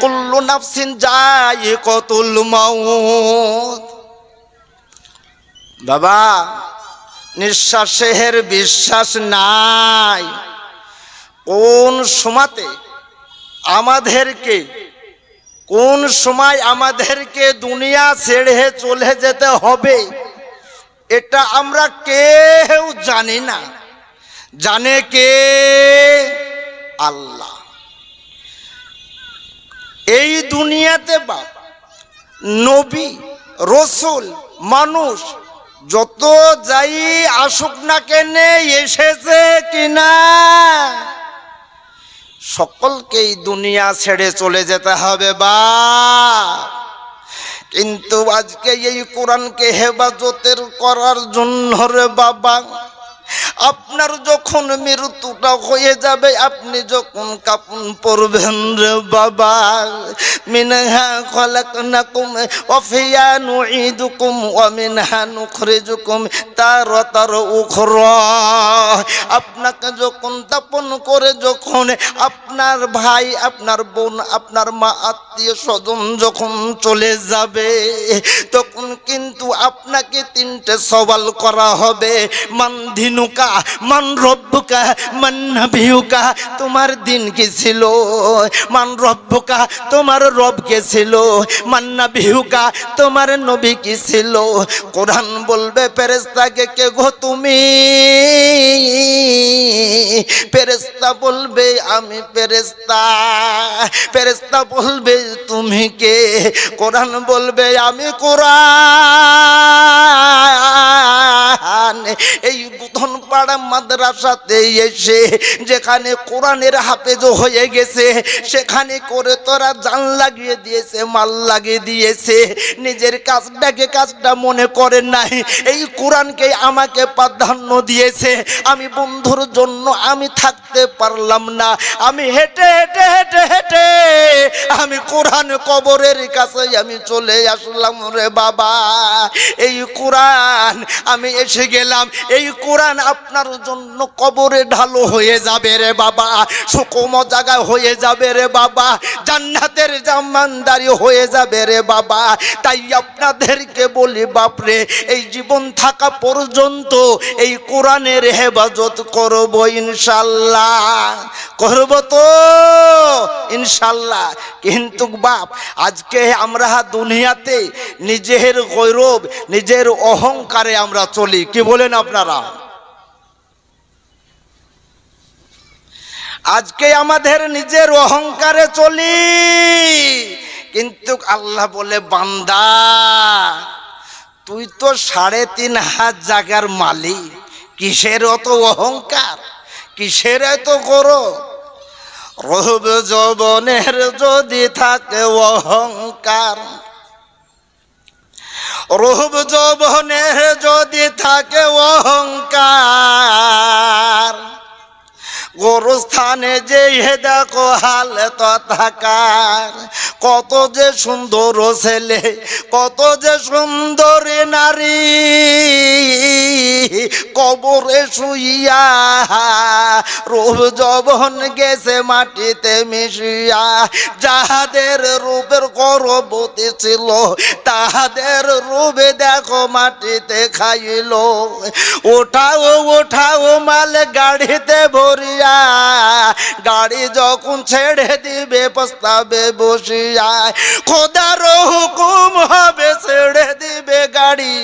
কুল্লু নাফসিন যায় কতুল মাউত। বাবা, নিঃশ্বাসের বিশ্বাস নাই। কোন সময়তে আমাদেরকে, কোন সময় আমাদেরকে দুনিয়া ছেড়ে চলে যেতে হবে, এটা আমরা কেউ জানি না। জানে কে? আল্লাহ। এই দুনিয়াতে বা নবী, রসুল, মানুষ, যত যাই আসুক না কেনে এসেছে কিনা? সকলকেই দুনিয়া ছেড়ে চলে যেতে হবে বা কিন্তু আজকে এই কোরআনকে হেফাজতের করার জন্য রে বাবা আপনার যখন মৃত্যুটা হয়ে যাবে, আপনি যখন কাপন পরবেন রে বাবা। মিনহা খলাকনাকুম ওয়া ফিয়া নুঈদুকুম ওয়া মিনহা নুখরিজুকুম তারাতার উখরা। আপনাকে যখন দাপন করে, যখন আপনার ভাই, আপনার বোন, আপনার মা, আত্মীয় স্বজন যখন চলে যাবে, তখন কিন্তু আপনাকে তিনটে সওয়াল করা হবে। মান মান রব্বুকা, মান নাবিয়ুকা, তোমার দিন কি ছিল? মান রব্বুকা, তোমার রব কে ছিল? মান নাবিয়ুকা, তোমার নবী কি ছিল? কোরআন বলবে ফেরেশতাকে কে গো তুমি? ফেরেশতা বলবে, আমি ফেরেশতা। ফেরেশতা বলবে, তুমি কে? কোরআন বলবে, আমি কোরআন। এই বুধন পাড়া মাদ্রাসাতে এসে, যেখানে কোরআনের হাফেজ হয়ে গেছে, সেখানে করে তোরা জান লাগিয়ে দিয়েছে, মাল লাগিয়ে দিয়েছে। নিজের কাজটাকে কাজটা মনে করে নাই, এই কোরআনকে আমাকে প্রাধান্য দিয়েছে। আমি বন্ধুর জন্য আমি থাকতে পারলাম না, আমি হেঁটে হেঁটে হেঁটে হেঁটে, আমি কোরআন কবরের কাছে আমি চলে আসলাম রে বাবা। এই কোরআন আমি এসে গেলাম এই কোরআন আপনার জন্য কবরে ঢালো হয়ে যাবে রে বাবা, সুকম জায়গা হয়ে যাবে রে বাবা, জান্নাতের জামানদারি হয়ে যাবে রে বাবা। তাই আপনাদেরকে বলি, বাপরে, এই জীবন থাকা পর্যন্ত এই কোরআনের হেফাজত করব ইনশাল্লাহ। করব তো ইনশাল্লাহ। কিন্তু বাপ, আজকে আমরা দুনিয়াতে নিজের গৌরব, নিজের অহংকারে আমরা চলি, কি বলেন আপনারা। আজকে আমাদের নিজের অহংকারে চলি, কিন্তু আল্লাহ বলে, বান্দা, তুই তো সাড়ে তিন হাত জায়গার মালিক। কিসের অত অহংকার? কিসের এত করো রহব যবনের যদি থাকে অহংকার। রূপ যৌবনের যদি থাকে অহংকার। গোরস্থানে যে হে দেখো হাল তথাকার। কত যে সুন্দর ছেলে, কত যে সুন্দর নারী, কবরে শুইয়া রূপ যবন গেছে মাটিতে মিশিয়া। যাহাদের রূপের গর্ভবতী ছিল, তাহাদের রূপে দেখো মাটিতে খাইল। ওঠাও ওঠাও মাল গাড়িতে ভরিয়া গাড়ি যখন ছেড়ে দিবে, প্রস্তাবে বসিয়া, খোদার হুকুম হবে, ছেড়ে দিবে গাড়ি,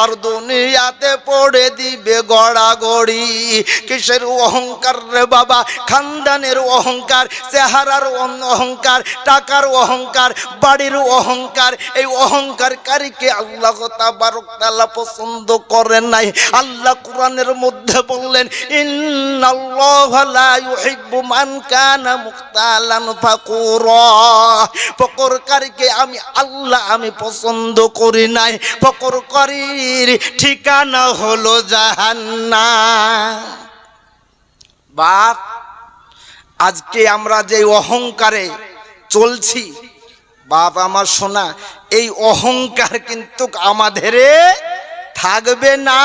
আর দুনিয়াতে পড়ে দিবে গড়া গড়ি কিসের অহংকার রে বাবা? খানদানের অহংকার, চেহারার অহংকার, টাকার অহংকার, বাড়ির অহংকার, এই অহংকারকারীকে আল্লাহ তাবারক তাআলা পছন্দ করেন নাই। আল্লাহ কোরআনের মধ্যে বললেন, ইন্নাল্লাহ লা ইউহিব্বু মান কানা মুখতালান ফাকুরা। ফকরকারীকে আমি আল্লাহ আমি পছন্দ করি নাই। ফকরকারীর ঠিকানা হলো জাহান্নাম। বাপ, আজকে আমরা যে অহংকারে চলছি, বাপ আমার শোনা এই অহংকার কিন্তু আমাদের থাকবে না।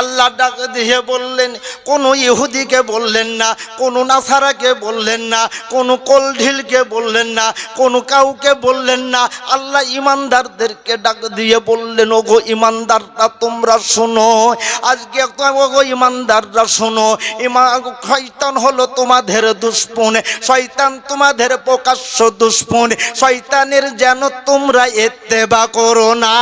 আল্লাহ ডাক দিয়ে বললেন, কোন ইহুদিকে বললেন না, কোন নাসারাকে বললেন না, কোন কলঢিলকে বললেন না, কোন কাউকে বললেন না। আল্লাহ ইমানদারদেরকে ডাক দিয়ে বললেন, ওগো ইমানদাররা তোমরা শোনো, আজকে ওগো ইমানদাররা শোনো ইমা শয়তান হলো তোমাদের দুশ্মন, শয়তান তোমাদের প্রকাশ্য দুশ্মন, শয়তানের যেন তোমরা এত্তেবা করো না।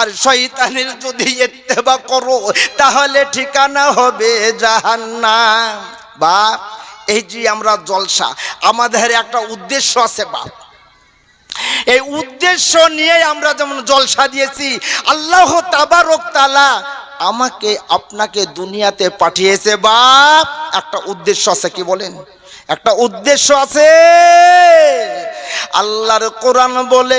আর শয়তানের যদি এত্তেবা করো, তাহলে ঠিকানা হবে জাহান্নাম। বা এই যে আমরা জলসা, আমাদের একটা উদ্দেশ্য আছে বাপ। এই উদ্দেশ্য নিয়ে আমরা যেমন জলসা দিয়েছি, আল্লাহ তাবারক তালা আমাকে, আপনাকে দুনিয়াতে পাঠিয়েছে বাপ। একটা উদ্দেশ্য আছে কি বলেন? একটা উদ্দেশ্য আছে। আল্লাহর কোরআন বলে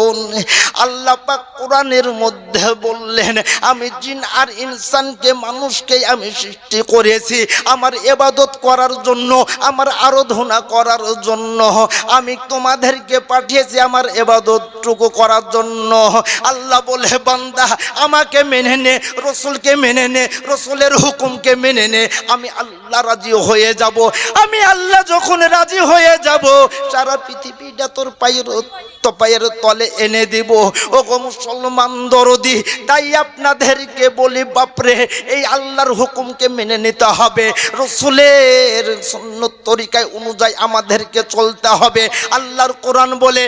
লিয়াবুদুন আল্লাহ পাক কোরআনের মধ্যে বললেন, আমি জিন আর ইনসানকে, মানুষকে আমি সৃষ্টি করেছি। আমার এবাদত করার জন্য, আমার আরাধনা করার জন্য, আমি তোমাদেরকে পাঠিয়েছি আমার এবাদতটুকু করার জন্য। আল্লাহ বলে, বান্দা, আমাকে মেনে নে, রসুলকে মেনে নে, রসুলের হুকুমকে মেনে নে, আমি আল্লাহ রাজি হয়ে যাব। আমি আল্লাহ যখন রাজি হয়ে যাব, সারা পৃথিবীটা তোর পায়ের তো পায়ের তলে এনে দিব। ও গো মুসলমান দরদি, তাই আপনাদেরকে বলি, বাপরে, এই আল্লাহর হুকুমকে মেনে নিতে হবে। রসুলের সুন্নত তরিকায় অনুযায়ী আমাদেরকে চলতে হবে। আল্লাহর কোরআন বলে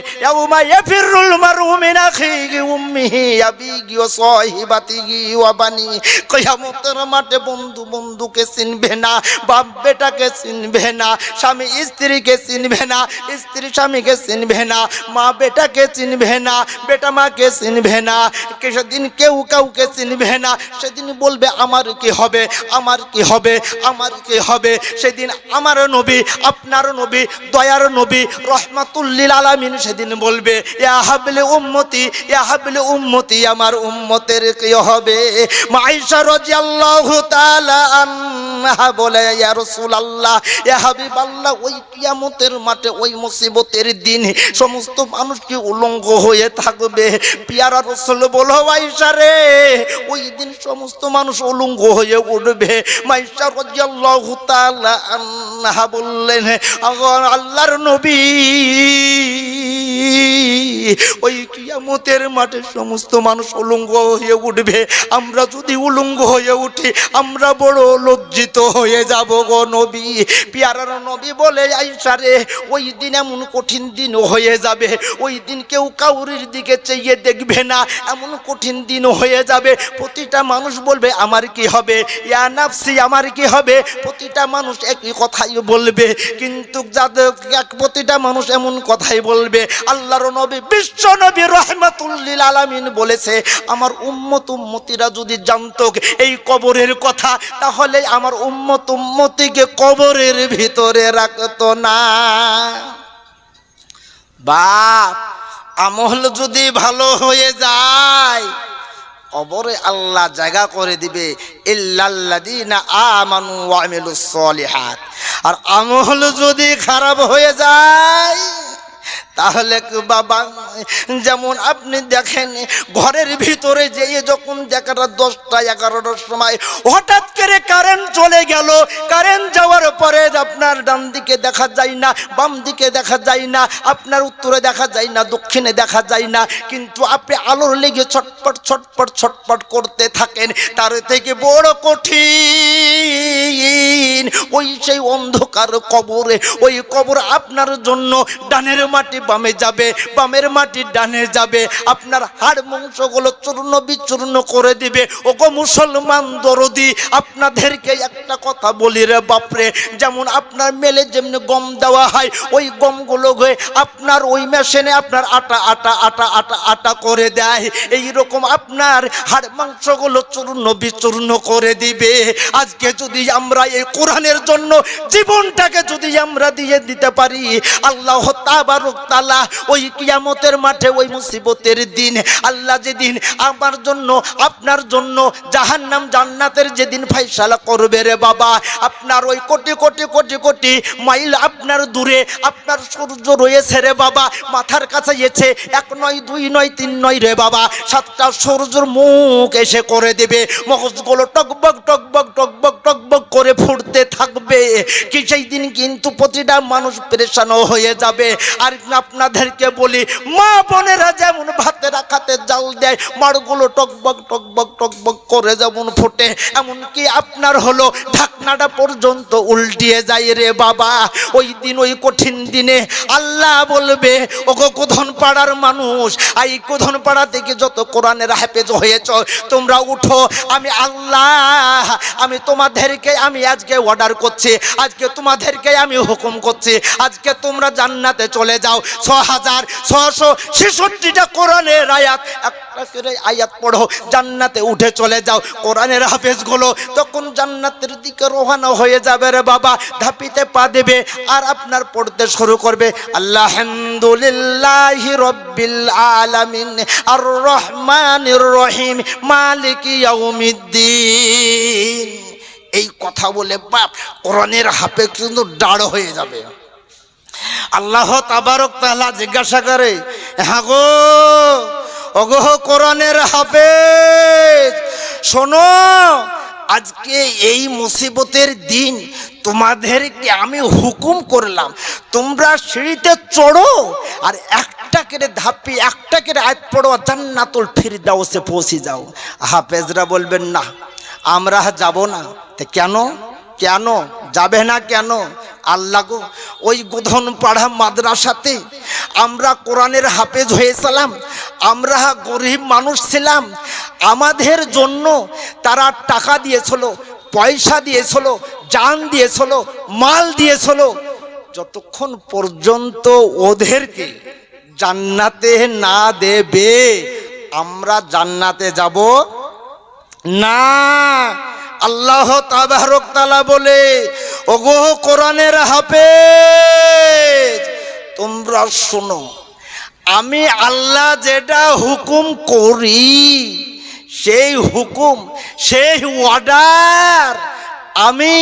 মাঠে বন্ধু বন্ধুকে চিনবে না, বাপ বেটাকে চিনবে না, স্বামী স্ত্রীকে চিনবে না, স্ত্রী স্বামীকে চিনবে না, মা বেটাকে চিনবে না, বেটা মাকে চিনবে না সেদিন কেউ কাউকে চিনবে না। সেদিন বলবে, আমার কি হবে? আমার কি হবে? আমার কি হবে? সেদিন আমার নবী, আপনার নবী, দয়ার নবী রহমাতুল্লিল আলামিন সেদিন বলবে, ইয়া হাবলে উম্মতি, ইয়া হাবলে উম্মতি, আমার উম্মতের কি হবে? মাইশা রাদিয়াল্লাহু তাআলা আনহা বলে, ইয়া রাসূলুল্লাহ, ইয়া হাবিবাল্লাহ, ওই কিয়ামতের মাঠে, ওই মুসিবতের দিন, সমস্ত মানুষ কি উলঙ্গ হয়ে থাকবে। পিয়ারা রসল বলো, মাইশা রে, ওই দিন সমস্ত মানুষ উলঙ্গ হয়ে উঠবে। মাইশা আনহা বললেন, আল্লাহর নবী ওই কিয়ামতের মাঠে সমস্ত মানুষ উলঙ্গ হয়ে উঠবে। আমরা যদি উলঙ্গ হয়ে উঠি, আমরা বড় লজ্জিত হয়ে যাব গো নবী। পিয়ারার নবী বলে আইসারে ওই দিন এমন কঠিন দিন হয়ে যাবে। ওই দিন কেউ কাউরির দিকে চেয়ে দেখবে না। এমন কঠিন দিন হয়ে যাবে। প্রতিটা মানুষ বলবে, আমার কি হবে? ইয়া নাফসি, আমার কি হবে? প্রতিটা মানুষ একই কথাই বলবে। কিন্তু যাদের এক প্রতিটা মানুষ এমন কথাই বলবে আল্লাহর নবী, বিশ্ব নবী রহমাতুল্লিল আলামিন বলেছে, আমার উম্মত উম্মতিরা যদি জানতো এই কবরের কথা, তাহলে আমার উম্মত উম্মতিকে কবরের ভিতরে রাখতো না। বাপ, আমল যদি ভালো হয়ে যায়, কবরে আল্লাহ জায়গা করে দিবে আর আমল যদি খারাপ হয়ে যায় তাহলে বাবা, যেমন আপনি দেখেন, ঘরের ভিতরে যেয়ে যখন দেখাটা দশটা, এগারোটার সময় হঠাৎ করে কারেন্ট চলে গেল কারেন্ট যাওয়ার পরে আপনার ডান দিকে দেখা যায় না, বাম দিকে দেখা যায় না, আপনার উত্তরে দেখা যায় না, দক্ষিণে দেখা যায় না, কিন্তু আপনি আলোর লেগে ছটপট ছটপট ছটপট করতে থাকেন, তার থেকে বড় কঠিন। ওই সেই অন্ধকার কবরে, ওই কবর আপনার জন্য ডানের মাটি বামে যাবে, বামের মাটি ডানে যাবে। আপনার হাড় মাংসগুলো চূর্ণ বিচূর্ণ করে দিবে। ওগো মুসলমান দরদি, আপনাদেরকে একটা কথা বলি রে বাপরে, যেমন আপনার মেলে যেমনি গম দেওয়া হয়, ওই গমগুলো হয়ে আপনার ওই মেশিনে আপনার আটা আটা আটা আটা আটা করে দেয়। এই রকম আপনার হাড় মাংসগুলো চূর্ণ বিচূর্ণ করে দিবে। আজকে যদি আমরা এই কোরআনের জন্য জীবনটাকে যদি আমরা দিয়ে দিতে পারি, আল্লাহ তাবারক তালা ওই কিয়ামতের মাঠে, ওই মুসিবতের দিন। আল্লাহ যেদিন আমার জন্য, আপনার জন্য জাহান্নাম, জান্নাতের যেদিন ফাইসালা করবে রে বাবা, আপনার ওই কোটি কোটি কোটি কোটি মাইল আপনার দূরে আপনার সূর্য রয়েছে রে বাবা, মাথার কাছে এসে এক নয়, দুই নয়, তিন নয় রে বাবা, সাতটা সূর্যর মুখ এসে করে দেবে, মগজগুলো টকবক টকবক টকবক টকবক করে ফুটতে থাকবে। কি সেই দিন কিন্তু প্রতিটা মানুষ পরেশান হয়ে যাবে। আর আপনাদেরকে বলি, মা বোনেরা যেমন ভাতে রাখাতে জাল দেয় মাড়গুলো টকবক টকবক টকবক করে যেমন ফোটে, এমনকি আপনার হলো ঢাকনাটা পর্যন্ত উল্টিয়ে যায় রে বাবা। ওই দিন, ওই কঠিন দিনে আল্লাহ বলবে, ওগো কোধন পাড়ার মানুষ এই কোধন পাড়া থেকে যত কোরআনের হাফেজ হয়েছ, তোমরা উঠো, আমি আল্লাহ, আমি তোমাদেরকে, আমি আজকে অর্ডার করছি, আজকে তোমাদেরকে আমি হুকুম করছি, আজকে তোমরা জান্নাতে চলে যাও। ছ হাজার ছশো ছেষট্টিটা কোরআনের আয়াত। একটা আয়াত পড়ো, জান্নাতে উঠে চলে যাও। কোরআনের হাফেজগুলো তখন জান্নাতের দিকে রোহানা হয়ে যাবে রে বাবা, ধাপিতে পা দেবে আর আপনার পড়তে শুরু করবে। আল্লাহামদুলিল্লাহ রব্বিল আলামিন আর রহমানির রহিম, মালিক ইয়াউমিদ্দিন। এই কথা বলে বাপ, কোরআনের হাফে কিন্তু দাঁড় হয়ে যাবে। আল্লাহ তাবারক তাহলা জিজ্ঞাসা করে হ্যাঁ গো অগহ কোরআনের হাফেজ, শোনো, আজকে এই মুসিবতের দিন তোমাদেরকে আমি হুকুম করলাম, তোমরা সিঁড়িতে চড়ো আর একটা কেড়ে ধাপি, একটা কেড়ে আয় পড়ো, জান্নাতুল ফিরদাউসে পৌঁছে যাও। হাফেজরা বলবেন, না, আমরা যাব না। তা কেন? কেন? যাবে না কেন? আল্লাহ গো, ওই গোধন পাড়া মাদ্রাসাতে আমরা কোরআনের হাফেজ হয়েছিলাম, আমরা গরিব মানুষ ছিলাম, আমাদের জন্য তারা টাকা দিয়েছিল, পয়সা দিয়েছিল, জান দিয়েছিল, মাল দিয়েছিল। যতক্ষণ পর্যন্ত ওদেরকে জান্নাতে না দেবে, আমরা জান্নাতে যাব না। আল্লাহ তাবারক তালা বলে, ওগো কোরআনের হাফেজ, তোমরা শোনো, আমি আল্লাহ যেটা হুকুম করি, সেই হুকুম, সেই অর্ডার আমি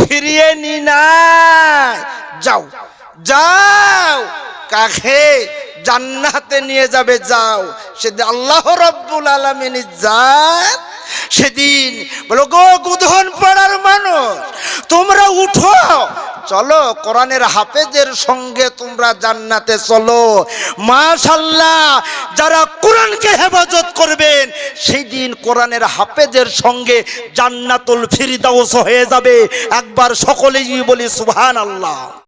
ফিরিয়ে নি না যাও যাও কাকে জান্নাতে নিয়ে যাবে, যাও। সেদিন আল্লাহ রব্বুল আলমিন জাত সেদিন বলো, গো গুধন পাড়ার মানুষ, তোমরা উঠো। চলো কোরআনের হাফেজের সঙ্গে তোমরা জান্নাতে চলো। মাশাল্লাহ যারা কোরআনকে হেফাজত করবেন সেই দিন কোরআনের হাফেজের সঙ্গে জান্নাতুল ফিরদাউস হয়ে যাবে। একবার সকলেই বলি সুবহান আল্লাহ